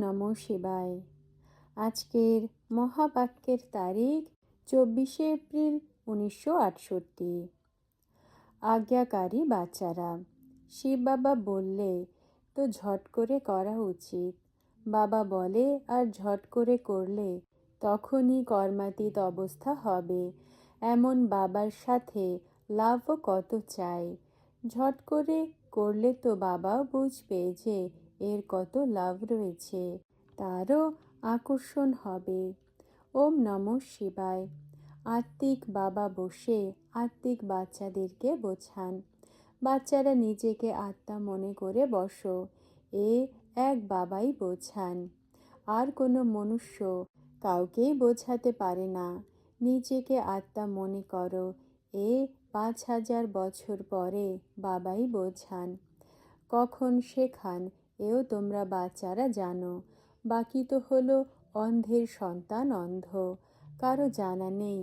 নমো শিবায়। আজকের মহাবাক্যের তারিখ চব্বিশে এপ্রিল উনিশশো আটষট্টি। আজ্ঞাকারী বাচ্চারা, শিব বাবা বললে, তো ঝট করে করা উচিত। বাবা বলে, আর ঝট করে করলে তখনই কর্মাতীত অবস্থা হবে। এমন বাবার সাথে লাভও কত চাই। ঝট করে করলে তো বাবাও বুঝবে যে এর কত লাভ রয়েছে তারও আকর্ষণ হবে। ওম নম শিবায়। আত্মিক বাবা বসে আত্মিক বাচ্চাদেরকে বোঝান। বাচ্চারা নিজেকে আত্মা মনে করে বসো, এ এক বাবাই বোঝান। আর কোনো মনুষ্য কাউকেই বোঝাতে পারে না। নিজেকে আত্মা মনে করো, এ পাঁচ হাজার বছর পরে বাবাই বোঝান। কখন শেখান এও তোমরা বাচ্চারা জানো। বাকি তো হলো অন্ধের সন্তান অন্ধ। কারও জানা নেই,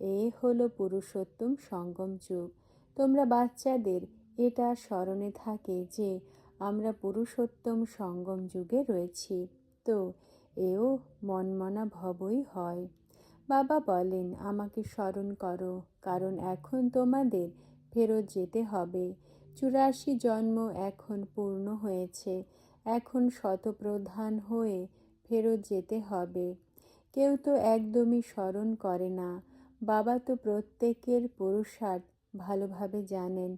এ হলো পুরুষোত্তম সঙ্গম যুগ। তোমরা বাচ্চাদের এটা স্মরণে থাকে যে আমরা পুরুষোত্তম সঙ্গম যুগে রয়েছি। তো, এও মনমনা ভবই হয়। বাবা বলেন, আমাকে স্মরণ করো, কারণ এখন তোমাদের ফেরত যেতে হবে। চুরাশি জন্ম এখন পূর্ণ হয়েছে। এখন শতপ্রধান হয়ে ফেরত যেতে হবে। কেউ তো একদমই স্মরণ করে না। বাবা তো প্রত্যেকের পুরুষার্থ ভালোভাবে জানেন।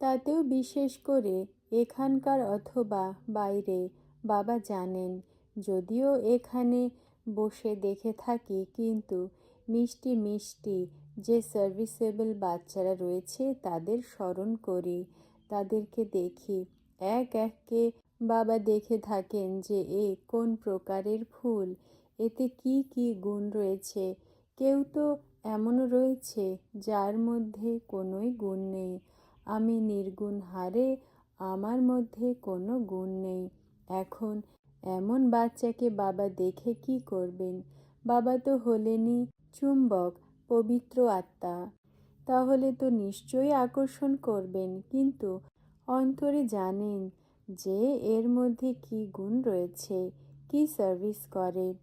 তাতেও বিশেষ করে এখানকার অথবা বাইরে বাবা জানেন। যদিও এখানে বসে দেখে থাকি, কিন্তু মিষ্টি মিষ্টি যে সার্ভিসেবল বাচ্চারা রয়েছে, তাদের স্মরণ করি। তাদেরকে দেখি। এক এককে বাবা দেখে থাকেন যে, এ কোন প্রকারের ফুল? এতে কি কি গুণ রয়েছে? কেউ তো এমনও রয়েছে যার মধ্যে কোনোই গুণ নেই। আমি নির্গুণ হারে আমার মধ্যে কোনো গুণ নেই। এখন এমন বাচ্চাকে বাবা দেখে কি করবেন? বাবা তো হলেনই চুম্বক, পবিত্র আত্মা। তাহলে তো নিশ্চয়ই আকর্ষণ করবেন। কিন্তু অন্তরে জানেন যে এর মধ্যে কি গুণ রয়েছে? কি সার্ভিস করে?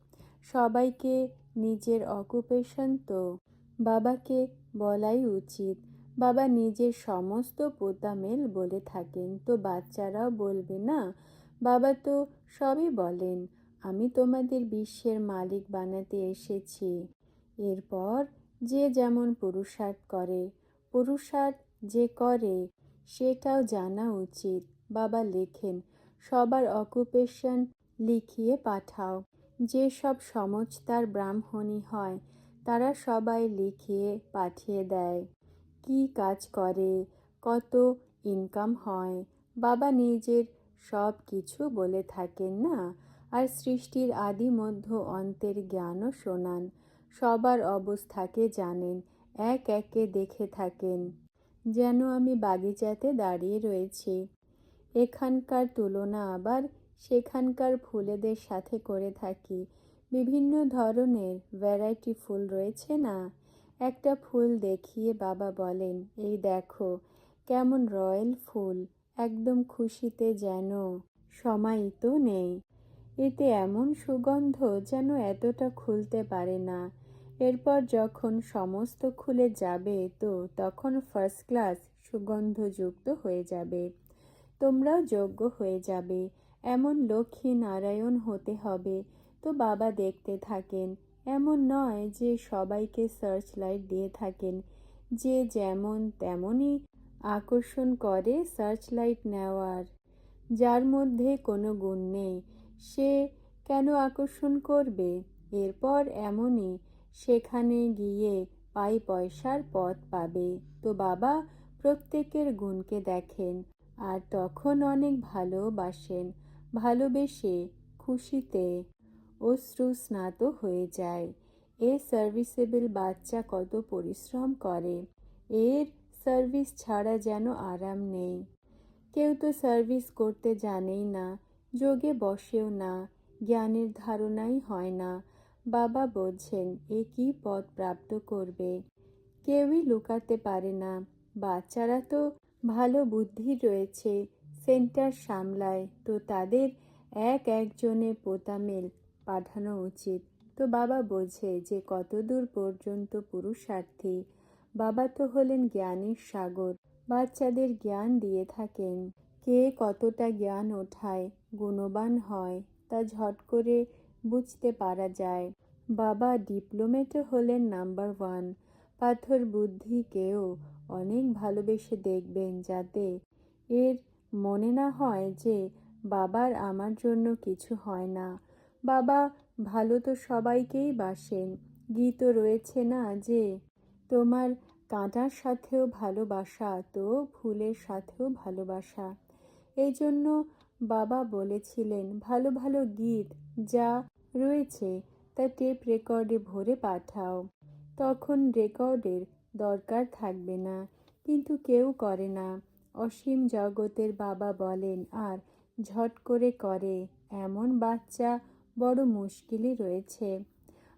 সবাইকে নিজের অকুপেশন তো? বাবাকে বলাই উচিত। বাবা নিজের সমস্ত পোতামেল বলে থাকেন, তো বাচ্চারাও বলবে না? বাবা তো সবই বলেন, আমি তোমাদের বিশ্বের মালিক বানাতে এসেছি। এরপর যে যেমন পুরুষার্থ করে, পুরুষার্থ যে করে, সেটাও জানা উচিত। বাবা লেখেন, সবার অকুপেশন লিখিয়ে পাঠাও। যে সব সমজদার ব্রাহ্মণী হয়, তারা সবাই লিখিয়ে পাঠিয়ে দেয়। কি কাজ করে, কত ইনকাম হয়, বাবা নিজের সব কিছু বলে থাকেন না? আর সৃষ্টির আদি মধ্য অন্তের জ্ঞানও শোনান। সবার অবস্থাকে জানেন, এক একে দেখে থাকেন। যেন আমি বাগিচাতে দাঁড়িয়ে রয়েছি। এখানকার তুলনা আবার সেখানকার ফুলেদের সাথে করে থাকি। বিভিন্ন ধরনের ভ্যারাইটি ফুল রয়েছে না? একটা ফুল দেখিয়ে বাবা বলেন, এই দেখো, কেমন রয়্যাল ফুল, একদম খুশিতে যেন সমাহিত নেই। এতে এমন সুগন্ধ যেন এতটা খুলতে পারে না। এরপর যখন সমস্ত খুলে যাবে তো তখন ফার্স্ট ক্লাস সুগন্ধযুক্ত হয়ে যাবে। তোমরাও যোগ্য হয়ে যাবে। এমন লক্ষ্মী নারায়ণ হতে হবে। তো বাবা দেখতে থাকেন। এমন নয় যে সবাইকে সার্চ লাইট দিয়ে থাকেন। যে যেমন তেমনই আকর্ষণ করে সার্চ লাইট নেওয়ার। যার মধ্যে কোনো গুণ নেই। সে কেন আকর্ষণ করবে? এরপর এমনই সেখানে গিয়ে পাই পয়সার পথ পাবে। তো বাবা প্রত্যেকের গুণকে দেখেন। আর তখন অনেক ভালোবাসেন, ভালোবেসে খুশিতে অশ্রু স্নাত হয়ে যায়। এ সার্ভিসেবল বাচ্চা কত পরিশ্রম করে। এর সার্ভিস ছাড়া যেন আরাম নেই। কেউ তো সার্ভিস করতে জানেই না, যোগে বসেও না, জ্ঞানের ধারণাই হয় না। বাবা বলছেন, এ কি পদ প্রাপ্ত করবে? কেউই লুকাতে পারে না। বাচ্চারা তো ভালো বুদ্ধি রয়েছে সেন্টার সামলায়। তো তাদের এক একজনে পোতামেল পাঠানো উচিত। তো বাবা বোঝে যে কতদূর পর্যন্ত পুরুষার্থী, বাবা তো হলেন জ্ঞানের সাগর, বাচ্চাদের জ্ঞান দিয়ে থাকেন। কে কতটা জ্ঞান ওঠায়, গুণবান হয়, তা ঝট করে বুঝতে পারা যায়। বাবা ডিপ্লোমেটও হলেন নাম্বার ওয়ান, পাথর বুদ্ধিকেও অনেক ভালোবেসে দেখবেন যাতে এর মনে না হয় যে বাবার আমার জন্য কিছু হয় না। বাবা ভালো তো সবাইকেই বাসেন। গীতও রয়েছে না যে তোমার কাঁটার সাথেও ভালোবাসা, তো ফুলের সাথেও ভালোবাসা। এই জন্য বাবা বলেছিলেন, ভালো ভালো গীত যা রয়েছে তা টেপ রেকর্ডে ভরে পাঠাও। তখন রেকর্ডের দরকার থাকবে না। কিন্তু কেউ করে না। অসীম জগতের বাবা বলেন, আর ঝট করে করে। এমন বাচ্চা বড় মুশকিলই রয়েছে।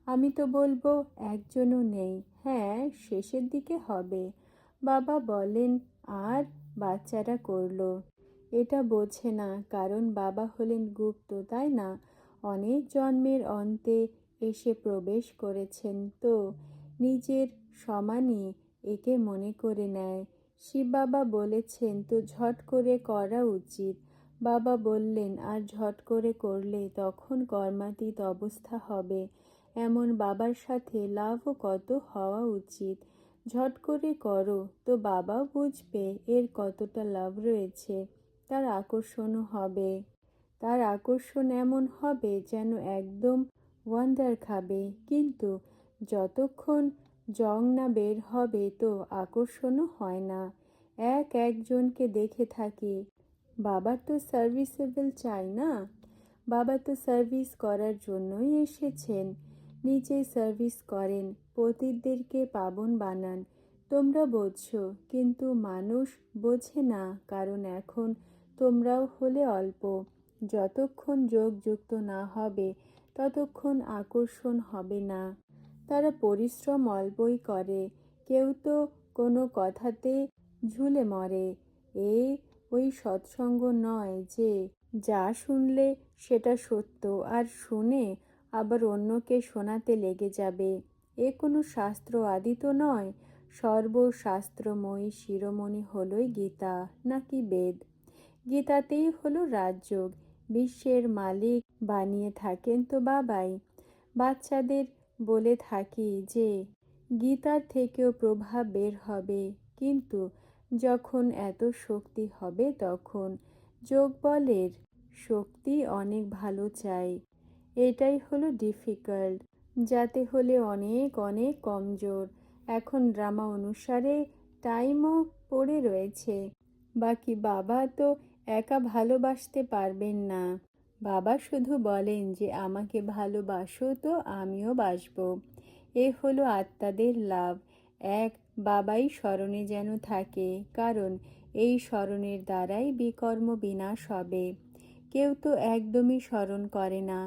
আমি তো বলব একজনও নেই। হ্যাঁ শেষের দিকে হবে। বাবা বলেন, আর বাচ্চারা করল। এটা বোঝে না, কারণ বাবা হলেন গুপ্ত, তাই না? অনেক জন্মের অন্তে এসে প্রবেশ করেছেন তো। নিজের সমানই একে মনে করে নেয়। শিব বাবা বলেছেন, তো ঝট করে করা উচিত। বাবা বললেন, আর ঝট করে করলে তখন কর্মাতীত অবস্থা হবে। এমন বাবার সাথে লাভও কত হওয়া উচিত। ঝট করে করো, তো বাবাও বুঝবে এর কতটা লাভ রয়েছে। তার আকর্ষণও হবে। তার আকর্ষণ এমন হবে যেন একদম ওয়ান্ডার খাবে। কিন্তু যতক্ষণ জং না বের হবে তো আকর্ষণও হয় না। এক একজনকে দেখে থাকি। বাবার তো সার্ভিসেবল চাই না। বাবা তো সার্ভিস করার জন্যই এসেছেন। নিজেই সার্ভিস করেন পতিতদেরকে পাবন বানান। তোমরা বোঝছো, কিন্তু মানুষ বোঝে না, কারণ এখন তোমরাও হলে অল্প। যতক্ষণ যোগ যুক্ত না হবে, ততক্ষণ আকর্ষণ হবে না। তারা পরিশ্রম অল্পই করে। কেউ তো কোনো কথাতে ঝুলে মরে। এ ওই সৎসঙ্গ নয় যে যা শুনলে সেটা সত্য, আর শুনে আবার অন্যকে শোনাতে লেগে যাবে। এ কোনো শাস্ত্র আদি তো নয়। সর্বশাস্ত্রময়ী শিরোমণি হলই গীতা, নাকি বেদ? গীতাতেই হলো রাজযোগ। বিশ্বের মালিক বানিয়ে থাকেন তো বাবাই। বাচ্চাদের বলে থাকি যে, গীতার থেকেও প্রভাব বের হবে। কিন্তু যখন এত শক্তি হবে তখন যোগবলের শক্তি অনেক ভালো চাই। এটাই হলো ডিফিকাল্ট যাতে হলে অনেক অনেক কমজোর। এখন ড্রামা অনুসারে টাইমও পড়ে রয়েছে। বাকি বাবা তো একা ভালোবাসতে পারবেন না। বাবা শুধু বলেন যে আমাকে ভালোবাসো তো আমিও বাসব। এ হলো আত্মাদের লাভ। এক, বাবাই স্মরণে যেন থাকে, কারণ এই স্মরণের দ্বারাই বিকর্ম বিনাশ হবে। কেউ তো একদমই স্মরণ করে না।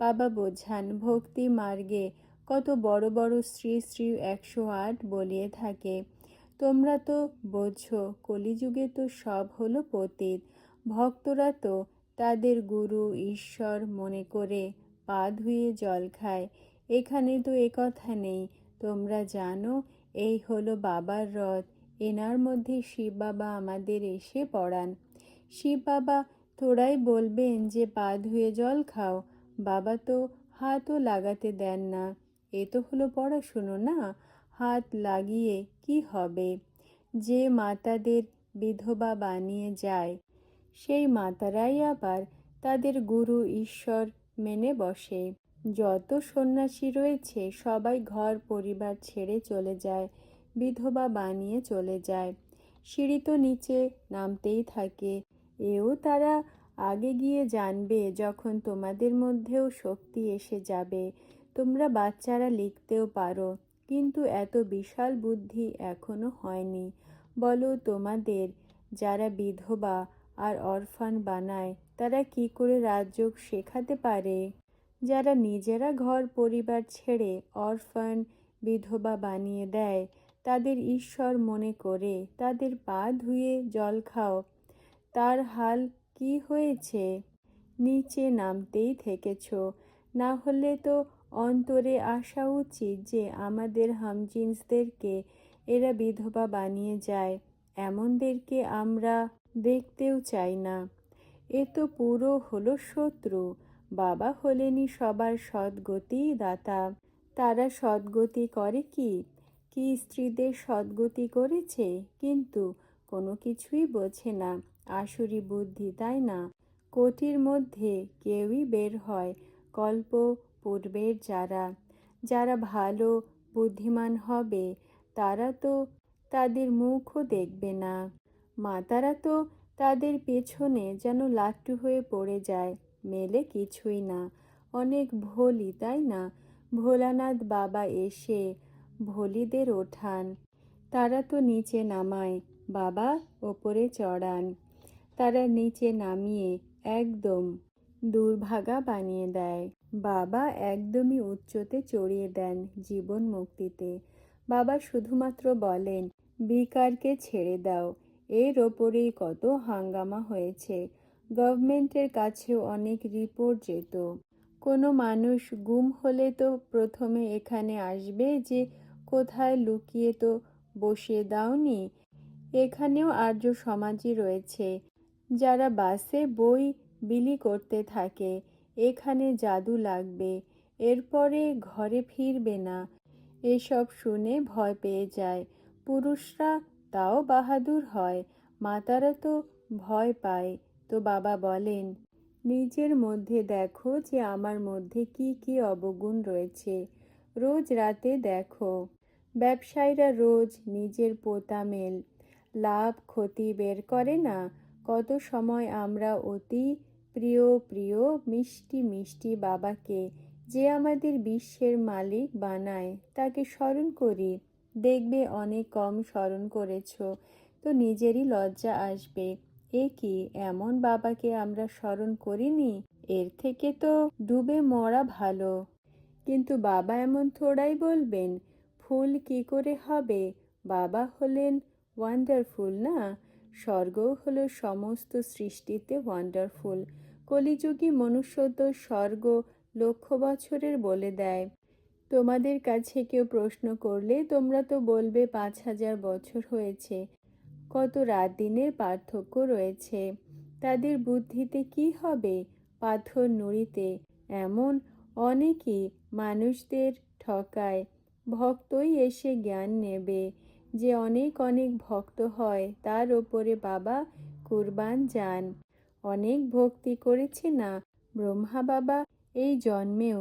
বাবা বোঝান, ভক্তি মার্গে কত বড় বড় শ্রী শ্রী একশো আট বলিয়ে থাকে। তোমরা তো বোঝো, কলিযুগে তো সব হলো পতীত। ভক্তরা তো তাদের গুরু ঈশ্বর মনে করে পা ধুয়ে জল খায়। এখানে তো কথা নেই। তোমরা জানো, এই হলো বাবার রথ। এনার মধ্যে শিব বাবা আমাদের এসে পড়ান। শিব বাবা তোরাই বলবেন যে, পা ধুয়ে জল খাও। বাবা তো হাতও লাগাতে দেন না। এ তো হলো পড়াশুনো না? হাত লাগিয়ে কি হবে? যে মাতাদের বিধবা বানিয়ে যায় সেই মাতারাই আবার তাদের গুরু ঈশ্বর মেনে বসে। যত সন্ন্যাসী রয়েছে, সবাই ঘর পরিবার ছেড়ে চলে যায়, বিধবা বানিয়ে চলে যায়। সিঁড়ি তো নিচে নামতেই থাকে। এও তারা আগে গিয়ে জানবে যখন তোমাদের মধ্যেও শক্তি এসে যাবে। তোমরা বাচ্চারা লিখতেও পারো, কিন্তু এত বিশাল বুদ্ধি এখনও হয়নি। বলো তোমাদের, যারা বিধবা আর অরফান বানায়। তারা কি করে রাজযোগ শেখাতে পারে? যারা নিজেরা ঘর পরিবার ছেড়ে অরফান বিধবা বানিয়ে দেয়, তাদের ঈশ্বর মনে করে তাদের পা ধুয়ে জল খাও। তার হাল কি হয়েছে? নিচে নামতেই থেকেছ। না হলে তো অন্তরে আসা উচিত যে আমাদের হামজিন্সদেরকে এরা বিধবা বানিয়ে যায়। এমনদেরকে আমরা দেখতেও চাই না। এ তো পুরো হলো শত্রু। বাবা হলেনি সবার সদ্গতি দাতা। তারা সদ্গতি করে কি? কি স্ত্রীদের সদ্গতি করেছে? কিন্তু কোনো কিছুই বোঝে না। আসুরি বুদ্ধি তাই না? কোটির মধ্যে কেউই বের হয় কল্প পূর্বের যারা। যারা ভালো, বুদ্ধিমান হবে, তারা তো তাদের মুখও দেখবে না। মাতারা তো তাদের পেছনে যেন লাট্টু হয়ে পড়ে যায়, মেলে কিছুই না। অনেক ভোলি, তাই না? ভোলানাথ বাবা এসে ভোলিদের ওঠান। তারা তো নিচে নামায়, বাবা ওপরে চড়ান। তারা নিচে নামিয়ে একদম দুর্ভাগা বানিয়ে দেয়। বাবা একদমই উচ্চতে চড়িয়ে দেন জীবন মুক্তিতে। বাবা শুধুমাত্র বলেন, বিকারকে ছেড়ে দাও। এর ওপরেই কত হাঙ্গামা হয়েছে। গভর্নমেন্টের কাছেও অনেক রিপোর্ট যেত। কোনো মানুষ গুম হলে তো প্রথমে এখানে আসবে যে কোথায় লুকিয়ে তো বসিয়ে দাওনি। এখানেও আর্য সমাজই রয়েছে। যারা বাসে বই বিলি করতে থাকে, এখানে জাদু লাগবে, এরপরে ঘরে ফিরবে না। এসব শুনে ভয় পেয়ে যায়। পুরুষরা তাও বাহাদুর হয়। মাতারা তো ভয় পায়। তো বাবা বলেন, নিজের মধ্যে দেখো যে আমার মধ্যে কি কি অবগুণ রয়েছে। রোজ রাতে দেখো। ব্যবসায়ীরা রোজ নিজের পোতামেল লাভ ক্ষতি বের করে না। কত সময় আমরা অতি প্রিয় প্রিয়, মিষ্টি মিষ্টি বাবাকে যে আমাদের বিশ্বের মালিক বানায়, তাকে স্মরণ করি। দেখবে অনেক কম স্মরণ করেছ, তো নিজেরই লজ্জা আসবে। এ কি, এমন বাবাকে আমরা স্মরণ করিনি? এর থেকে তো ডুবে মরা ভালো। কিন্তু বাবা এমন থোড়াই বলবেন, ফুল কি করে হবে? বাবা হলেন ওয়ান্ডারফুল না? স্বর্গও হলো সমস্ত সৃষ্টিতে ওয়ান্ডারফুল কলিযুগী মনুষ্য তো স্বর্গ লক্ষ বছরের বলে দেয়। তোমাদের কাছে কেউ প্রশ্ন করলে তোমরা তো বলবে পাঁচ হাজার বছর হয়েছে, কত রাত দিনের পার্থক্য রয়েছে, তাদের বুদ্ধিতে কি হবে? পাথর নুড়িতে এমন অনেকই মানুষদের ঠকায়, ভক্তই এসে জ্ঞান নেবে যে অনেক অনেক ভক্ত হয় তার ওপরে বাবা কুরবান যান। অনেক ভক্তি করেছে না ব্রহ্মা বাবা এই জন্মেও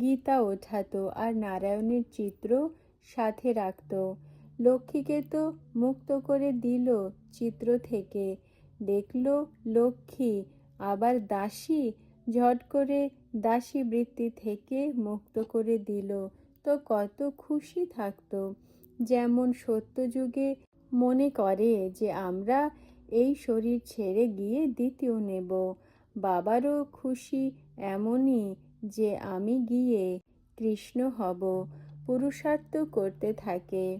গীতা ওঠাতো আর নারায়ণের চিত্র সাথে রাখত। লক্ষ্মীকে তো মুক্ত করে দিল চিত্র থেকে। দেখল লক্ষ্মী আবার দাসী, ঝট করে দাসী বৃত্তি থেকে মুক্ত করে দিল। তো কত খুশি থাকতো। যেমন সত্যযুগে মনে করে যে আমরা এই শরীর ছেড়ে গিয়ে দ্বিতীয় নেব। বাবারও খুশি এমনই যে আমি গিয়ে কৃষ্ণ হব, পুরুষার্থ করতে থাকে।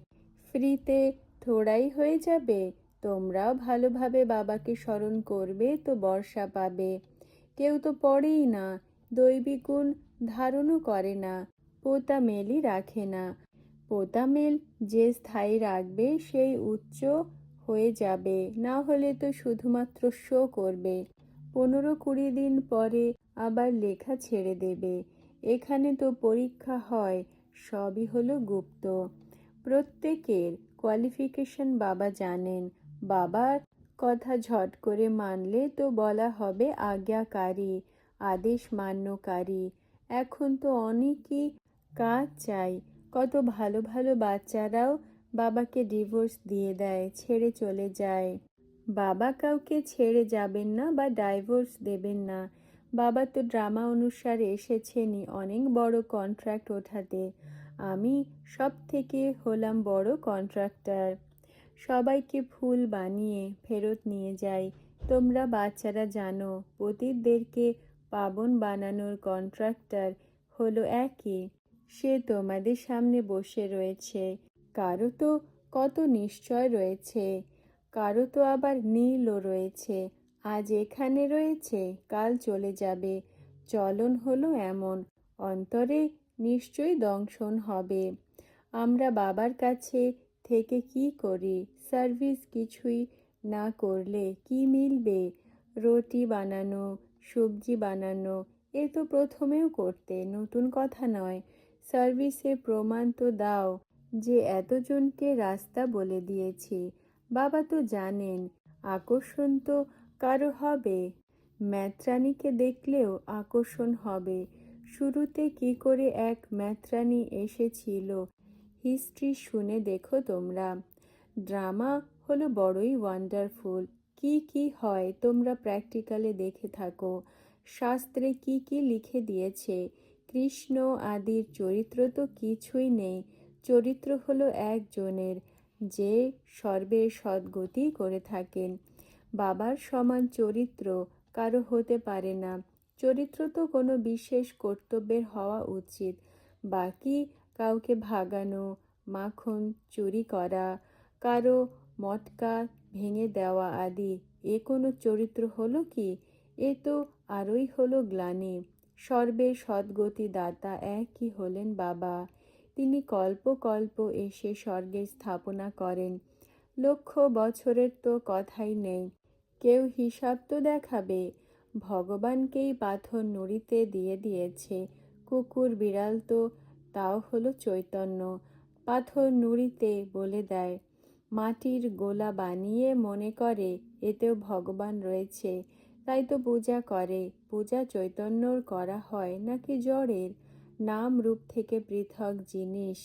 ফ্রিতে থোড়াই হয়ে যাবে, তোমরাও ভালোভাবে বাবাকে স্মরণ করবে, তো বর্ষা পাবে। কেউ তো পড়েই না দৈবিক গুণ ধারণও করে না, পোতা মেলই রাখে না। পোতামেল যে স্থায়ী রাখবে, সেই উচ্চ হয়ে যাবে, না হলে তো শুধুমাত্র শো করবে। পনেরো কুড়ি দিন পরে আবার লেখা ছেড়ে দেবে। এখানে তো পরীক্ষা হয়, সবই হলো গুপ্ত। প্রত্যেকের কোয়ালিফিকেশন বাবা জানেন। বাবার কথা ঝট করে মানলে তো বলা হবে আজ্ঞাকারী, আদেশ মান্যকারী। এখন তো অনেকই কাজ চাই। কত ভালো ভালো বাচ্চারাও বাবাকে ডিভোর্স দিয়ে দেয়, ছেড়ে চলে যায়। বাবা কাউকে ছেড়ে যাবেন না বা ডাইভোর্স দেবেন না। বাবা তো ড্রামা অনুসারে এসেছেনই, অনেক বড় কন্ট্রাক্ট ওঠাতে। আমি সব থেকে হলাম বড় কন্ট্রাক্টর সবাইকে ফুল বানিয়ে ফেরত নিয়ে যাই। তোমরা বাচ্চারা জানো, পতিতদেরকে পাবন বানানোর কন্ট্রাক্টর হলো একই সে তোমাদের সামনে বসে রয়েছে। কারও তো কত নিশ্চয় রয়েছে, কারও তো আবার নীলও রয়েছে। আজ এখানে রয়েছে, কাল চলে যাবে। চলন হলো এমন, অন্তরে নিশ্চয়ই দংশন হবে। আমরা বাবার কাছে থেকে কি করি? সার্ভিস কিছুই না করলে কি মিলবে? রুটি বানানো, সবজি বানানো, এ তো প্রথমেও করতে, নতুন কথা নয়। সার্ভিসে প্রমাণ তো দাও যে এতজনকে রাস্তা বলে দিয়েছি। বাবা তো জানেন, আকর্ষণ তো কারও হবে। ম্যাত্রানিকে দেখলেও আকর্ষণ হবে। শুরুতে কি করে এক ম্যাত্রানি এসেছিল হিস্ট্রি শুনে দেখো তোমরা। ড্রামা হলো বড়ই ওয়ান্ডারফুল কি কি হয় তোমরা প্র্যাকটিক্যালে দেখে থাকো। শাস্ত্রে কি কি লিখে দিয়েছে? কৃষ্ণ আদির চরিত্র তো কিছুই নেই। চরিত্র হলো একজনের, যে সর্বের সদ্গতি করে থাকেন। বাবার সমান চরিত্র কারও হতে পারে না। চরিত্র তো কোনো বিশেষ কর্তব্যের হওয়া উচিত। বাকি কাউকে ভাগানো, মাখন, চুরি করা, কারও মটকা ভেঙে দেওয়া আদি, এ কোনো চরিত্র হলো কি? এ তো আরই হলো গ্লানি। সর্বের সদ্গতি দাতা একই হলেন বাবা। তিনি কল্প কল্প এসে স্বর্গের স্থাপনা করেন। লক্ষ বছরের তো কথাই নেই। কেউ হিসাব তো দেখাবে। ভগবানকেই পাথর নুড়িতে দিয়ে দিয়েছে। কুকুর বিড়াল তো, তাও হলো চৈতন্য। পাথর নুড়িতে বলে দেয়, মাটির গোলা বানিয়ে মনে করে, এতেও ভগবান রয়েছে। তাই তো পূজা করে। পূজা চৈতন্যর করা হয় নাকি জড়ের নাম রূপ থেকে পৃথক জিনিস,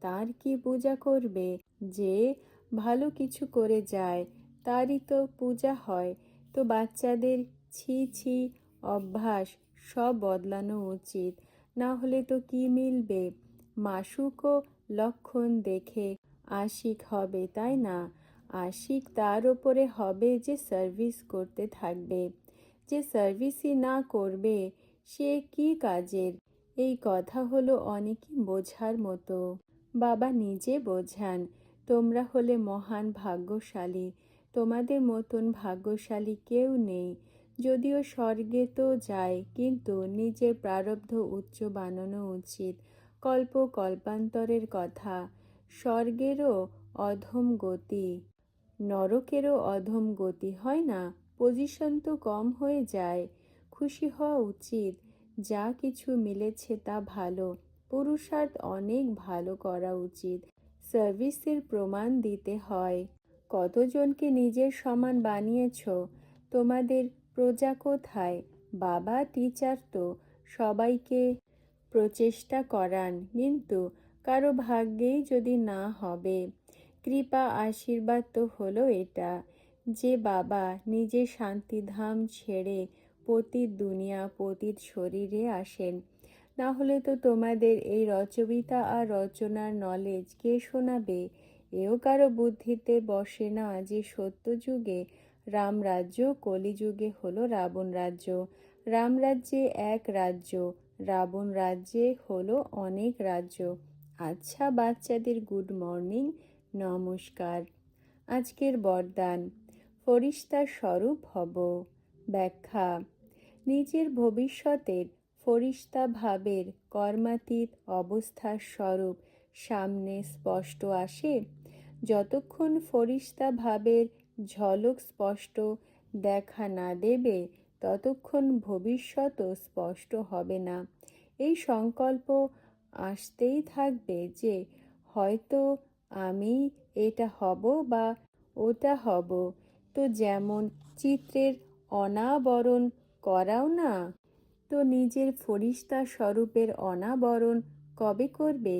তার কি পূজা করবে? যে ভালো কিছু করে যায়। তারই তো পূজা হয়। তো বাচ্চাদের ছি ছি অভ্যাস সব বদলানো উচিত। না হলে তো কি মিলবে? মাসুকও লক্ষণ দেখে আশিক হবে, তাই না? আশিক তার ওপরে হবে যে সার্ভিস করতে থাকবে। যে সার্ভিসই না করবে, সে কি কাজের? এই কথা হলো অনেকই বোঝার মতো। বাবা নিজে বোঝান, তোমরা হলে মহান ভাগ্যশালী। তোমাদের মতন ভাগ্যশালী কেউ নেই। যদিও স্বর্গে তো যায়, কিন্তু নিজের প্রারব্ধ উচ্চ বানানো উচিত। কল্প কল্পান্তরের কথা, স্বর্গেরও অধম গতি। নরকেরও অধম গতি, হয় না? পজিশন তো কম হয়ে যায়। খুশি হওয়া উচিত, যা কিছু মিলেছে তা ভালো। পুরুষার্থ অনেক ভালো করা উচিত। সার্ভিসের প্রমাণ দিতে হয়। কতজনকে নিজের সমান বানিয়েছ? তোমাদের প্রজা কোথায়? বাবা, টিচার তো, সবাইকে প্রচেষ্টা করান। কিন্তু কারও ভাগ্যেই যদি না হবে, কৃপা আশীর্বাদ তো হলো এটা। যে বাবা নিজে শান্তিধাম ছেড়ে পতিত দুনিয়া, পতিত শরীরে আসেন, না হলে তো তোমাদের এই রচবিতা আর রচনার নলেজ কে শোনাবে? এও কারও বুদ্ধিতে বসে না যে সত্যযুগে রামরাজ্য, কলিযুগে হলো রাবণ রাজ্য। রামরাজ্যে এক রাজ্য, রাবণ রাজ্যে হলো অনেক রাজ্য। আচ্ছা বাচ্চাদের গুড মর্নিং, নমস্কার। আজকের বরদান, ফরিস্তার স্বরূপ হব। ব্যাখ্যা, নিজের ভবিষ্যতের ফরিস্তা ভাবের কর্মাতীত অবস্থার স্বরূপ সামনে স্পষ্ট আসে। যতক্ষণ ফরিস্তা ভাবের ঝলক স্পষ্ট দেখা না দেবে, ততক্ষণ ভবিষ্যতও স্পষ্ট হবে না। এই সংকল্প আসতেই থাকবে যে, হয়তো আমি এটা হব বা ওটা হব। তো যেমন চিত্রের অনাবরণ করাও না, তো নিজের ফরিস্তা স্বরূপের অনাবরণ কবে করবে?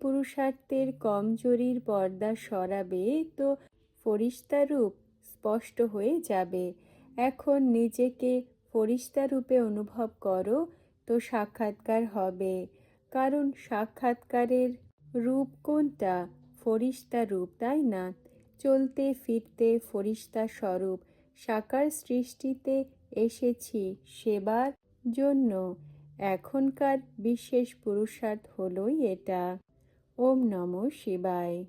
পুরুষার্থের কমজোরির পর্দা সরাবে তো ফরিস্তারূপ স্পষ্ট হয়ে যাবে। এখন নিজেকে ফরিস্তা রূপে অনুভব করো, তো সাক্ষাৎকার হবে। কারণ সাক্ষাৎকারের রূপ কোনটা? ফরিস্তা রূপ, তাই না? চলতে ফিরতে ফরিস্তা স্বরূপ সাকার সৃষ্টিতে এসেছি সেবার জন্য। এখনকার বিশেষ পুরুষার্থ হলোই এটা। ওম নম শিবায়।